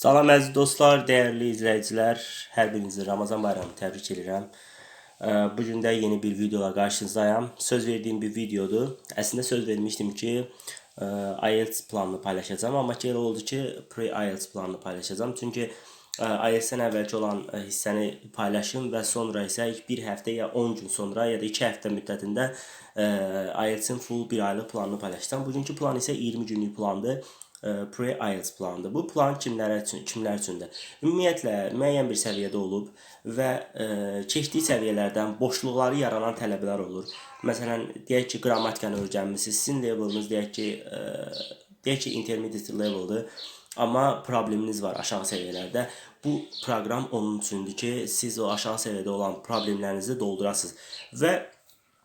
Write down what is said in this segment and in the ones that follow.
Salam əziz dostlar, dəyərli izləyicilər, hər birinizi Ramazan bayramı təbrik edirəm. Ee, Bu gün də yeni bir videola qarşınızdayım. Söz verdiyim bir videodur. Əslində söz vermişdim ki, e, IELTS planını paylaşacağam, amma ki elə oldu ki, pre-IELTS planını paylaşacağam. Çünki e, IELTS-dən əvvəlki olan hissəni paylaşım və sonra isə ilk bir həftə ya 10 gün sonra ya da 2 həftə müddətində e, IELTS-in full bir aylıq planını paylaşacağam. Bugünkü plan isə 20 günlük plandır pre-IELTS planıdır. Bu plan kimlərə üçün, kimlər üçündür? Ümumiyyətlə müəyyən bir səviyyədə olub və e, keçdiyi səviyyələrdən boşluqları yaranan tələbələr olur. Məsələn, deyək ki, qrammatikanı öyrənmisiniz, sizin leveliniz deyək ki, e, deyək ki, intermediate leveldir. Amma probleminiz var aşağı səviyyələrdə. Bu proqram onun üçündür ki, siz o aşağı səviyyədə olan problemlərinizi doldurasınız. Və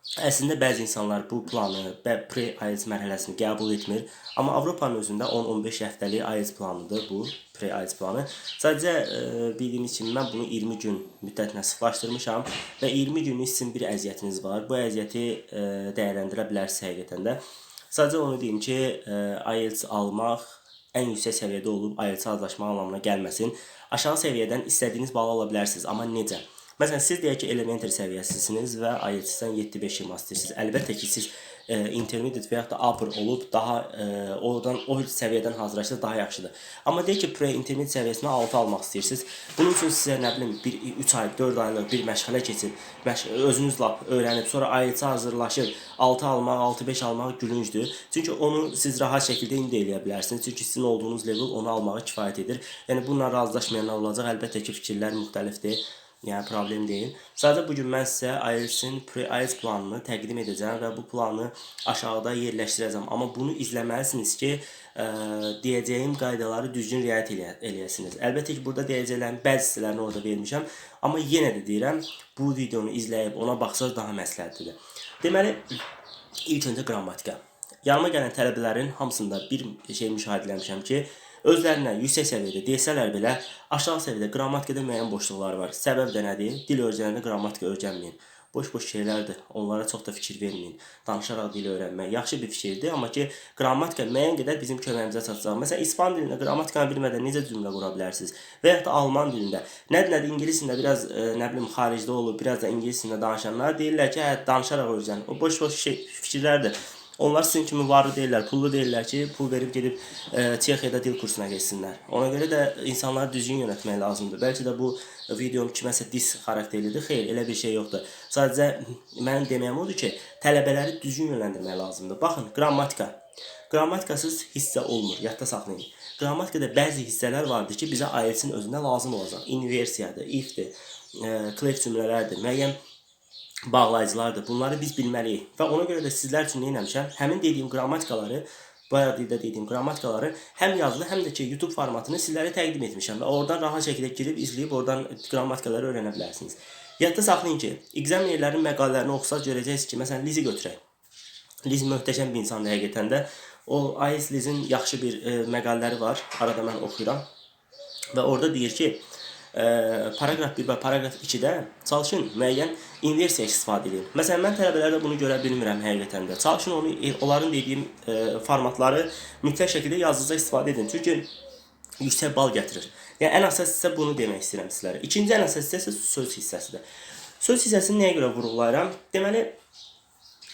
Əslində bəzi insanlar bu planı və pre-IELTS mərhələsini qəbul etmir. Amma Avropanın özündə 10-15 həftəlik IELTS planıdır bu pre-IELTS planı. Sadəcə e, bildiyiniz kimi mən bunu 20 gün müddətinə sıxlaşdırmışam və 20 günlük sizin bir əziyyətiniz var. Bu əziyyəti e, dəyərləndirə bilərsiniz həqiqətən də. Sadəcə onu deyim ki, e, IELTS almaq ən yüksək səviyyədə olub IELTS hazırlaşmaq anlamına gəlməsin. Aşağı səviyyədən istədiyiniz balı ala bilərsiniz, amma necə? Məsələn, siz deyək ki, elementary səviyyəsisiniz və IELTS-dən 7-5 yığmaq istəyirsiniz. Əlbəttə ki, siz e, intermediate və yaxud da upper olub daha e, oradan o səviyyədən hazırlaşsanız daha yaxşıdır. Amma deyək ki, pre-intermediate səviyyəsinə 6 almaq istəyirsiniz. Bunun üçün sizə nə bilim 1 3 ay, 4 aylıq bir məşğələ keçib, məş özünüz lap öyrənib, sonra IELTS-ə hazırlaşıb 6 almaq, 6-5 almaq gülüncdür. Çünki onu siz rahat şəkildə indi eləyə bilərsiniz. Çünki sizin olduğunuz level onu almağa kifayət edir. Yəni bununla razılaşmayanlar olacaq. Əlbəttə ki, fikirlər müxtəlifdir. Yəni problem deyil. Sadəcə bu gün mən sizə IELTS-in pre-IELTS planını təqdim edəcəm və bu planı aşağıda yerləşdirəcəm. Amma bunu izləməlisiniz ki, ə, deyəcəyim qaydaları düzgün riayət eləyə, eləyəsiniz. Əlbəttə ki, burada deyəcəklərin bəzi hissələrini orada vermişəm, amma yenə də deyirəm, bu videonu izləyib ona baxsaz daha məsləhətlidir. Deməli, ilk öncə qrammatika. Yanıma gələn tələbələrin hamısında bir şey müşahidə etmişəm ki, özlərinə yüksək səviyyədə desələr belə, aşağı səviyyədə qrammatikada müəyyən boşluqlar var. Səbəb də nədir? Dil öyrənəndə qrammatika öyrənməyin. Boş-boş şeylərdir. Onlara çox da fikir verməyin. Danışaraq dil öyrənmək yaxşı bir fikirdir, amma ki, qrammatika müəyyən qədər bizim köməyimizə çatacaq. Məsələn, ispan dilində qrammatikanı bilmədən necə cümlə qura bilərsiniz? Və ya da alman dilində, nədir nədir ingilis biraz e, nə bilim xaricdə olub, biraz da ingilis dilində danışanlar deyirlər ki, hə, danışaraq öyrən. O boş-boş şey fikirlərdir. Onlar sizin kimi varlı deyirlər, pullu deyirlər ki, pul verib gedib e, Çexiyada dil kursuna getsinlər. Ona görə də insanları düzgün yönətmək lazımdır. Bəlkə də bu videom kiməsə dis xarakterlidir. Xeyr, elə bir şey yoxdur. Sadəcə mənim deməyim odur ki, tələbələri düzgün yönləndirmək lazımdır. Baxın, qrammatika. Qrammatikasız hissə olmur, yadda saxlayın. Qrammatikada bəzi hissələr vardır ki, bizə IELTS-in özündə lazım olacaq. Inversiyadır, if-dir, e, clef cümlələrdir, müəyyən bağlayıcılardır. Bunları biz bilməliyik. Və ona görə də sizlər üçün nə etmişəm? Həmin dediyim qrammatikaları bayaq dildə dediyim qrammatikaları həm yazılı, həm də ki YouTube formatını sizlərə təqdim etmişəm və oradan rahat şəkildə girib izləyib oradan qrammatikaları öyrənə bilərsiniz. Yadda saxlayın ki, ekzaminərlərin məqalələrini oxusaq görəcəksiniz ki, məsələn Lizi götürək. Liz möhtəşəm bir insandır həqiqətən də. O Ice Lizin yaxşı bir e, məqalələri var. Arada mən oxuyuram. Və orada deyir ki, paragraf 1 və paragraf 2-də çalışın müəyyən inversiya istifadə edin. Məsələn, mən tələbələrdə bunu görə bilmirəm həqiqətən də. Çalışın onu e, onların dediyim e, formatları mütləq şəkildə yazıcıda istifadə edin. Çünki yüksək bal gətirir. Yəni ən əsas hissə bunu demək istəyirəm sizlərə. İkinci ən əsas hissə söz hissəsidir. Söz hissəsini nəyə görə vurğulayıram? Deməli,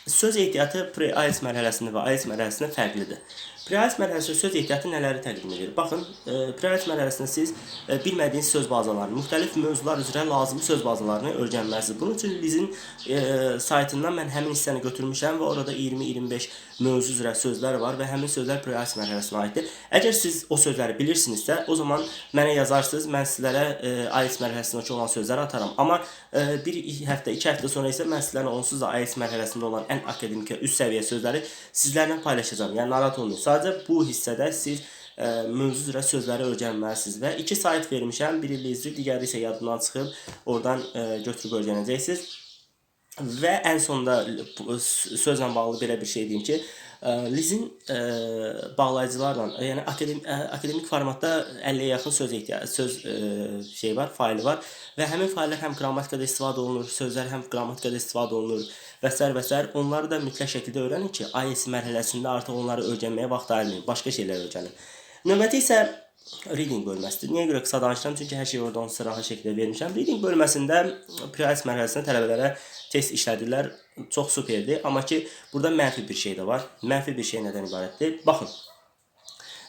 söz ehtiyatı pre-IELTS mərhələsində və IELTS mərhələsində fərqlidir. Pre-IELTS mərhələsində söz ehtiyatı nələri təqdim edir? Baxın, e, pre-IELTS mərhələsində siz e, bilmədiyiniz söz bazalarını, müxtəlif mövzular üzrə lazımi söz bazalarını öyrənməlisiniz. Bunun üçün Lizin e, saytından mən həmin hissəni götürmüşəm və orada 20-25 mövzu üzrə sözlər var və həmin sözlər pre-IELTS mərhələsinə aiddir. Əgər siz o sözləri bilirsinizsə, o zaman mənə yazarsınız, mən sizlərə e, IELTS mərhələsindəki olan sözləri atarım. Amma e, bir həftə, iki həftə sonra isə mən sizlərlə onsuz da IELTS mərhələsində olan ən akademik üst səviyyə sözləri sizlərlə paylaşacağam. Yəni narahat olmayın. Sadəcə bu hissədə siz ə, mövzu üzrə sözləri öyrənməlisiniz və iki sayt vermişəm. Biri Lizli, digəri isə yadından çıxıb oradan ə, götürüb öyrənəcəksiniz. Və ən sonda bu sözlə bağlı belə bir şey deyim ki, ə, Lizin ə, bağlayıcılarla, yəni akademik, akademik formatda 50-yə yaxın söz ehtiyacı, söz ə, şey var, faylı var və həmin fayllar həm qrammatikada istifadə olunur, sözlər həm qrammatikada istifadə olunur və s. və s. Onları da mütləq şəkildə öyrənin ki, IELTS mərhələsində artıq onları öyrənməyə vaxt ayırmayın, başqa şeylər öyrənin. Növbəti isə reading bölməsidir. Niyə görə qısa danışıram? Çünki hər şey oradan sıraha şəkildə vermişəm. Reading bölməsində prioritet mərhələsində tələbələrə test işlədirlər. Çox superdir. Amma ki, burada mənfi bir şey də var. Mənfi bir şey nədən ibarətdir? Baxın.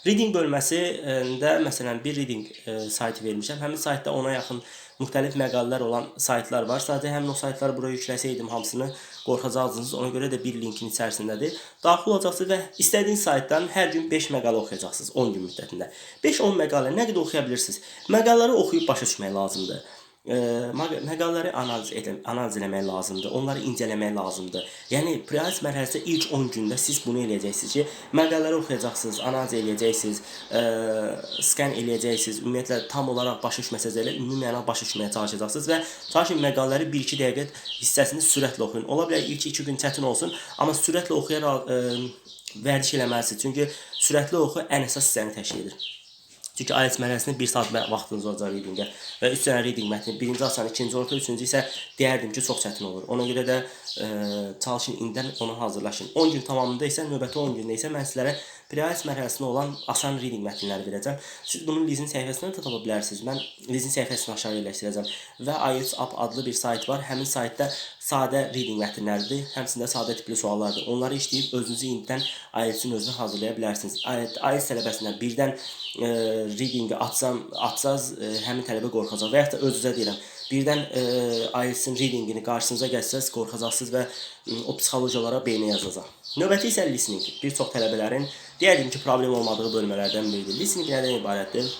Reading bölməsində məsələn bir reading e, saytı vermişəm. Həmin saytda ona yaxın müxtəlif məqalələr olan saytlar var. Sadəcə həmin o saytları bura yükləsəydim hamısını qorxacaqsınız. Ona görə də bir linkin içərisindədir. Daxil olacaqsınız və istədiyiniz saytdan hər gün 5 məqalə oxuyacaqsınız 10 gün müddətində. 5-10 məqalə nə qədər oxuya bilirsiniz? Məqalələri oxuyub başa düşmək lazımdır. Məq- məqalələri analiz edə, analiz eləmək lazımdır. Onları incələmək lazımdır. Yəni prioritet mərhələsində ilk 10 gündə siz bunu eləyəcəksiniz ki, məqalələri oxuyacaqsınız, analiz eləyəcəksiniz, e, skan eləyəcəksiniz. Ümumiyyətlə tam olaraq başa düşməsəz elə ümumi mənada başa düşməyə çalışacaqsınız və çalışın məqalələri 1-2 dəqiqə hissəsini sürətlə oxuyun. Ola bilər ilk 2 gün çətin olsun, amma sürətlə oxuyaraq e, vərdiş eləməlisiniz. Çünki sürətli oxu ən əsas hissəni təşkil edir. Çünki IELTS mərhələsində 1 saat vaxtınız olacaq readingə və 3 dənə reading mətni, birinci asan, ikinci orta, üçüncü isə deyərdim ki, çox çətin olur. Ona görə də e, çalışın indidən ona hazırlaşın. 10 gün tamamında isə növbəti 10 gündə isə mən sizlərə prioritet mərhələsində olan asan reading mətnləri verəcəm. Siz bunu Lizin səhifəsindən də tapa bilərsiniz. Mən Lizin səhifəsini aşağı yerləşdirəcəm və IELTS app adlı bir sayt var. Həmin saytda sadə reading mətnləridir. Həmçində sadə tipli suallardır. Onları işləyib özünüzü indidən IELTS-in özünü hazırlaya bilərsiniz. IELTS tələbəsindən birdən e, readingi atsam, atsaz e, həmin tələbə qorxacaq və ya da öz-özə deyirəm. Birdən e, IELTS-in readingini qarşınıza gəlsəz qorxacaqsınız və e, o psixoloji olaraq beyninə yazacaq. Növbəti isə listening. Bir çox tələbələrin deyərdim ki, problem olmadığı bölmələrdən biridir. Listening nədən ibarətdir?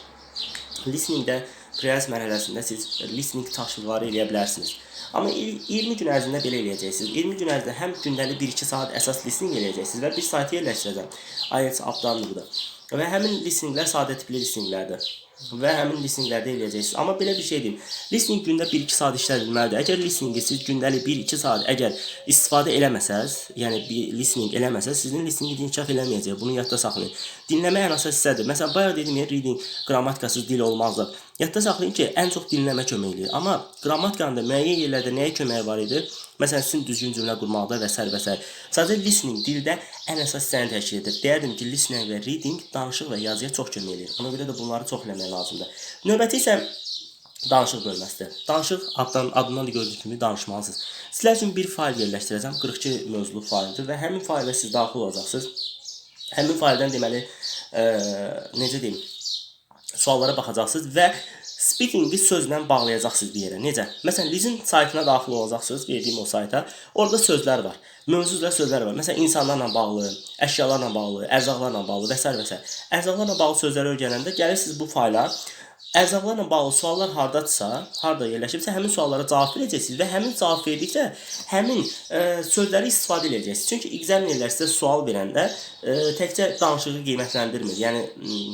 Listeningdə prioritet mərhələsində siz listening tapşırıqları eləyə bilərsiniz. Amma il- 20 gün ərzində belə eləyəcəksiniz. 20 gün ərzində həm gündəlik 1-2 saat əsas listening eləyəcəksiniz və bir saytı yerləşdirəcəm. IELTS appdan burada. Və həmin listeninglər sadə tipli listeninglərdir. Və həmin listeninglərdə eləyəcəksiniz. Amma belə bir şey deyim. Listening gündə 1-2 saat işlədilməlidir. Əgər listeningi siz gündəlik 1-2 saat əgər istifadə eləməsəz, yəni bir listening eləməsəz, sizin listeningi inkişaf eləməyəcək. Bunu yadda saxlayın. Dinləmə ən əsas hissədir. Məsələn, bayaq dediyim ya, reading qrammatikasız dil olmazdı. Yadda saxlayın ki, ən çox dinləmə kömək eləyir. Amma qrammatikanın da müəyyən yerlərdə nəyə köməyi var idi? Məsələn, sizin düzgün cümlə qurmaqda və s. və s. Sadəcə listening dildə ən əsas hissəni təşkil edir. Deyərdim ki, listening və reading danışıq və yazıya çox kömək eləyir. Ona görə də bunları çox eləmək lazımdır. Növbəti isə danışıq bölməsidir. Danışıq addan, adından da gördüyünüz kimi danışmalısınız. Sizlər üçün bir fayl yerləşdirəcəm. 42 mövzulu fayldır və həmin fayla siz daxil olacaqsınız. Həmin fayldan deməli, e, necə deyim, suallara baxacaqsınız və speakingi sözlə bağlayacaqsınız bir yerə. Necə? Məsələn, Lizin saytına daxil olacaqsınız, verdiyim o sayta. Orada sözlər var. Mövzu üzrə sözlər var. Məsələn, insanlarla bağlı, əşyalarla bağlı, ərzaqlarla bağlı və s. və s. Ərzaqlarla bağlı sözləri öyrənəndə gəlirsiniz bu fayla. Ərzaqlarla bağlı suallar hardadsa, harda yerləşibsə, həmin suallara cavab verəcəksiniz və həmin cavab verdikcə həmin e, sözləri istifadə edəcəksiniz. Çünki ekzaminlər sizə sual verəndə e, təkcə danışığı qiymətləndirmir. Yəni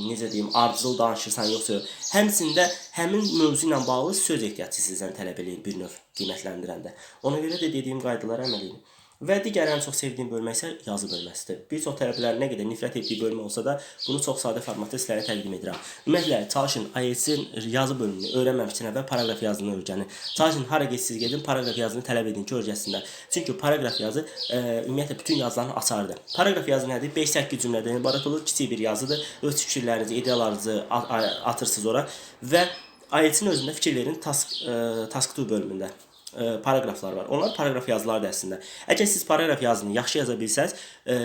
necə deyim, ardıcıl danışırsan yoxsa yox. Həmin mövzu ilə bağlı söz ehtiyatı sizdən tələb eləyir bir növ qiymətləndirəndə. Ona görə də dediyim qaydalara əməl edin. Və digər ən çox sevdiyim bölmə isə yazı bölməsidir. Bir çox tələbələr nə qədər nifrət etdiyi bölmə olsa da, bunu çox sadə formatda sizlərə təqdim edirəm. Ümumiyyətlə, çalışın IELTS-in yazı bölümünü öyrənməmişsinə və paraqraf yazını öyrənin. Çalışın hara getsiz gedin, paraqraf yazını tələb edin ki, öyrənsinlər. Çünki paraqraf yazı e, ümumiyyətlə bütün yazıların açarıdır. Paraqraf yazı nədir? 5-8 cümlədən ibarət olur, kiçik bir yazıdır. Öz fikirlərinizi, ideyalarınızı atırsınız ora və IELTS-in özündə fikir task e, task 2 bölümündə e, paragraflar var. Onlar paragraf yazılardır əslində. Əgər siz paragraf yazını yaxşı yaza bilsəz, e,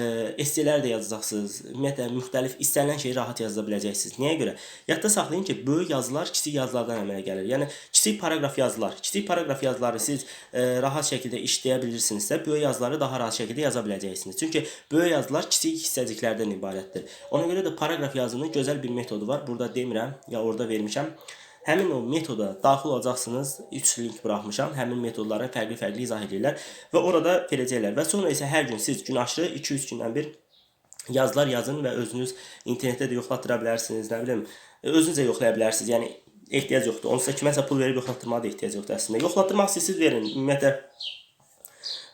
esselər də yazacaqsınız. Ümumiyyətlə müxtəlif istənilən şeyi rahat yaza biləcəksiniz. Nəyə görə? Yadda saxlayın ki, böyük yazılar kiçik yazılardan əmələ gəlir. Yəni kiçik paragraf yazılar, kiçik paragraf yazıları siz e, rahat şəkildə işləyə bilirsinizsə, böyük yazıları daha rahat şəkildə yaza biləcəksiniz. Çünki böyük yazılar kiçik hissəciklərdən ibarətdir. Ona görə də paragraf yazının gözəl bir metodu var. Burada demirəm, ya orada vermişəm. Həmin o metoda daxil olacaqsınız. 3 link buraxmışam. Həmin metodları fərqli-fərqli izah edirlər və orada verəcəklər. Və sonra isə hər gün siz gün aşırı 2-3 gündən bir yazılar yazın və özünüz internetdə də yoxlatdıra bilərsiniz, nə bilim, özünüz də yoxlaya bilərsiniz. Yəni ehtiyac yoxdur. Onsuz da kiməsə pul verib yoxlatdırmağa da ehtiyac yoxdur əslində. Yoxlatdırmaq istəyirsiniz verin. Ümumiyyətlə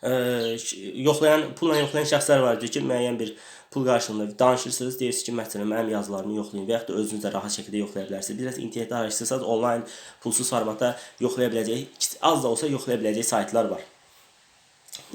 yoxlayan, pulla yoxlayan şəxslər var ki, müəyyən bir pul qarşılığında danışırsınız, deyirsiniz ki, məsələn, mənim yazılarımı yoxlayın və yaxud da özünüz də rahat şəkildə yoxlaya bilərsiniz. Biraz internetdə araşdırsanız onlayn pulsuz formatda yoxlaya biləcəyi, az da olsa yoxlaya biləcəyi saytlar var.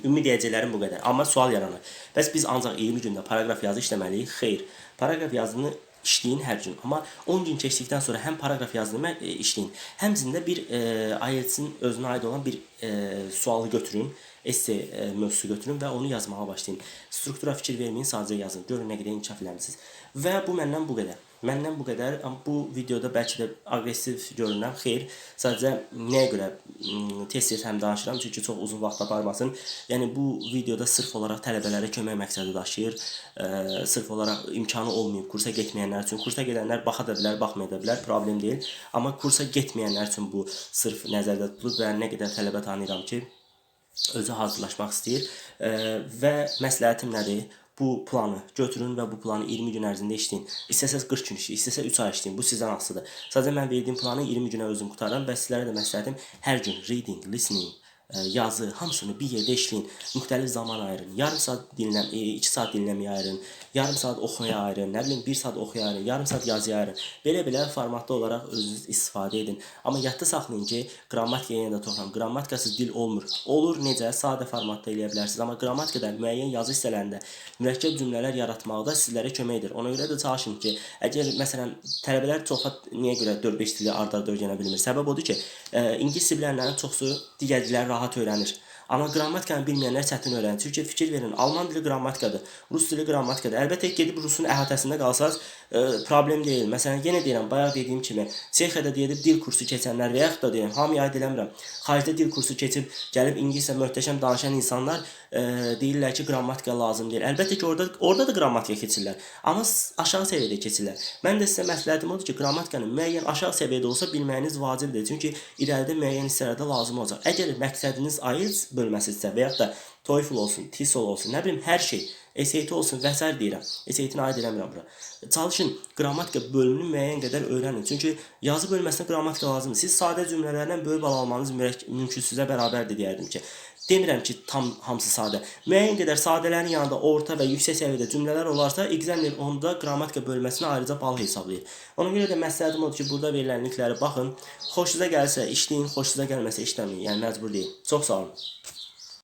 Ümumi deyəcəklərim bu qədər. Amma sual yaranır. Bəs biz ancaq 20 gündə paraqraf yazı işləməliyik? Xeyr. Paraqraf yazını işleyin hər gün. Amma 10 gün keçdikdən sonra həm paragraf yazdırma e, işləyin. Həmçində bir e, IELTS-in özünə olan bir e, sualı götürün, esse e, götürün və onu yazmağa başlayın. Struktura fikir verməyin, sadəcə yazın. Görün nə qədər inkişaf eləmisiniz. Və bu məndən bu qədər. Məndən bu qədər. Bu videoda bəlkə də aqressiv görünürəm. Xeyr, sadəcə nəyə görə tez-tez həm danışıram çünki çox uzun vaxt aparmasın. Yəni bu videoda sırf olaraq tələbələrə kömək məqsədi daşıyır. E, sırf olaraq imkanı olmayıb kursa getməyənlər üçün. Kursa gedənlər baxa da bilər, baxmaya da bilər, problem deyil. Amma kursa getməyənlər üçün bu sırf nəzərdə tutulub və nə qədər tələbə tanıyıram ki, özü hazırlaşmaq istəyir e, və məsləhətim nədir? Bu planı götürün və bu planı 20 gün ərzində işləyin. İstəsəz 40 gün işləyin, istəsə 3 ay işləyin. Bu sizdən asılıdır. Sadəcə mən verdiyim planı 20 günə özüm qutaram və sizlərə də məsləhətim hər gün reading, listening, yazı hamısını bir yerdə işləyin. Müxtəlif zaman ayırın. Yarım saat dinləm, 2 saat dinləməyə ayırın. Yarım saat oxumaya ayırın. Nə bilim 1 saat oxuya ayırın. Yarım saat yazıya ayırın. Belə-belə formatda olaraq özünüz istifadə edin. Amma yadda saxlayın ki, qrammatikaya yenə də toxunam. Qrammatikasız dil olmur. Olur necə? Sadə formatda eləyə bilərsiniz. Amma qrammatikada müəyyən yazı hissələrində mürəkkəb cümlələr yaratmaqda sizlərə kömək edir. Ona görə də çalışın ki, əgər məsələn tələbələr çoxsa niyə görə 4-5 dili ard-arda öyrənə bilmir? Səbəb odur ki, ə, ingilis bilənlərin çoxusu digər dilləri rahat öyrənir. Amma qrammatikanı bilməyənlər çətin öyrənir. Çünki fikir verin, alman dili qrammatikadır, rus dili qrammatikadır. Əlbəttə gedib rusun əhatəsində qalsaz ə, problem deyil. Məsələn, yenə deyirəm, bayaq dediyim kimi, Çexiyada deyib dil kursu keçənlər və yaxud da deyirəm, hamıya aid eləmirəm. Xaricdə dil kursu keçib gəlib ingiliscə möhtəşəm danışan insanlar ə, deyirlər ki, qrammatika lazım deyil. Əlbəttə ki, orada orada da qrammatika keçirlər, amma aşağı səviyyədə keçirlər. Mən də sizə məsləhətim odur ki, qrammatikanı müəyyən aşağı səviyyədə olsa bilməyiniz vacibdir. Çünki irəlidə müəyyən hissələrdə lazım olacaq. Əgər məqsədiniz IELTS bölməsidirsə və yaxud da TOEFL olsun, TESOL olsun, nə bilim hər şey, SAT olsun və s. deyirəm. SAT-ni aid eləmirəm bura. Çalışın qrammatika bölümünü müəyyən qədər öyrənin. Çünki yazı bölməsinə qrammatika lazımdır. Siz sadə cümlələrdən böyük bal almanız mümkünsüzə bərabərdir deyərdim ki. Demirəm ki, tam hamısı sadə. Müəyyən qədər sadələrin yanında orta və yüksək səviyyədə cümlələr olarsa, examiner onda qrammatika bölməsinə ayrıca bal hesablayır. Ona görə də məsləhətim odur ki, burada verilən linkləri baxın. Xoşunuza gəlsə işləyin, xoşunuza gəlməsə işləməyin. Yəni məcbur deyil. Çox sağ olun.